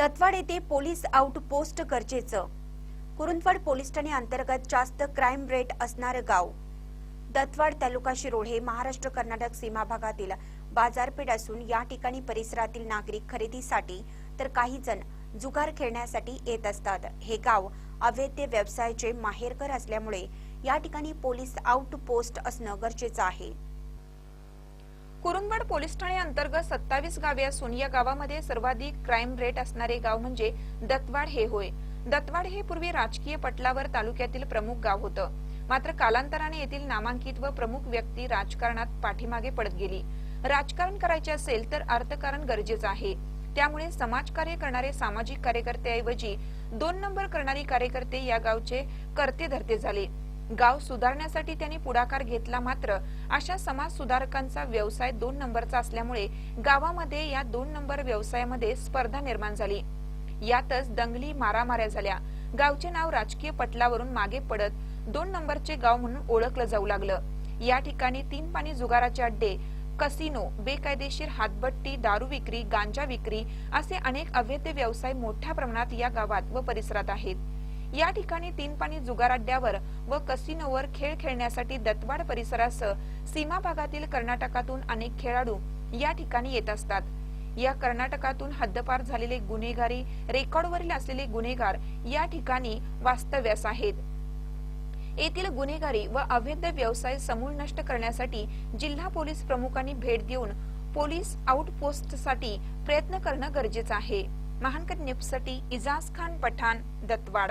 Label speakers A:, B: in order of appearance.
A: तत्वाड येथे police outpost गरजेचं. Kurundwad police Thane अंतर्गत जास्त क्राईम रेट असणारं गाव. दत्तवाड तालुका शिरोड हे महाराष्ट्र कर्नाटक सीमा भागातील बाजारपेठ असून या ठिकाणी परिसरातील नागरिक खरेदीसाठी तर काही जण जुगार खेळण्यासाठी येत असतात. हे गाव अवैध व्यवसायाचे माहेरघर असल्यामुळे या ठिकाणी पोलीस आउटपोस्ट असणं गरजेचं आहे.
B: कुरुंदवाड पोलीस ठाणे अंतर्गत सत्तावीस गावे असून या गावामध्ये सर्वाधिक क्राईम रेट असणारे गाव म्हणजे दत्तवाड हे होय. दत्तवाड हे पूर्वी राजकीय पटलावर तालुक्यातील प्रमुख गाव होतं. मात्र कालांतराने येथील नामांकित व प्रमुख व्यक्ती राजकारणात पाठीमागे पडत गेली. राजकारण करायचे असेल तर अर्थकारण गरजेचं आहे. त्यामुळे समाजकार्य करणारे सामाजिक कार्यकर्त्याऐवजी दोन नंबर करणारी कार्यकर्ते या गावचे करते धरते झाले. गाव सुधारण्यासाठी त्यांनी पुढाकार घेतला मात्र अशा समाज सुधारकांचा व्यवसाय दोन नंबरचा असल्यामुळे गावामध्ये या दोन नंबर व्यवसायामध्ये स्पर्धा निर्माण झाली. यातच दंगली मारामाऱ्या झाल्या. गावचे नाव राजकीय पटलावरून मागे पडत दोन नंबरचे गाव म्हणून ओळखलं जाऊ लागलं. या ठिकाणी तीन पाणी जुगाराचे अड्डे कसिनो बेकायदेशीर हातभट्टी दारू विक्री गांजा विक्री असे अनेक अवैध व्यवसाय मोठ्या प्रमाणात या गावात व परिसरात आहेत. या ठिकाणी तीन पाणी जुगार अड्ड्यावर व कसिनोवर खेळ खेळण्यासाठी दत्तवाड परिसरासह सीमा भागातील कर्नाटकातून अनेक खेळाडू या ठिकाणी येत असतात. या कर्नाटकातून हद्दपार झालेले गुन्हेगारी रेकॉर्डवरील असलेले गुन्हेगार या ठिकाणी वास्तव्यास आहेत. येथील गुन्हेगारी व अवैध व्यवसाय समूळ नष्ट करण्यासाठी जिल्हा पोलीस प्रमुखांनी भेट देऊन पोलीस आउटपोस्टसाठी प्रयत्न करणं गरजेचं आहे. महानकर न्यूजसाठी इजाज खान पठाण दत्तवाड.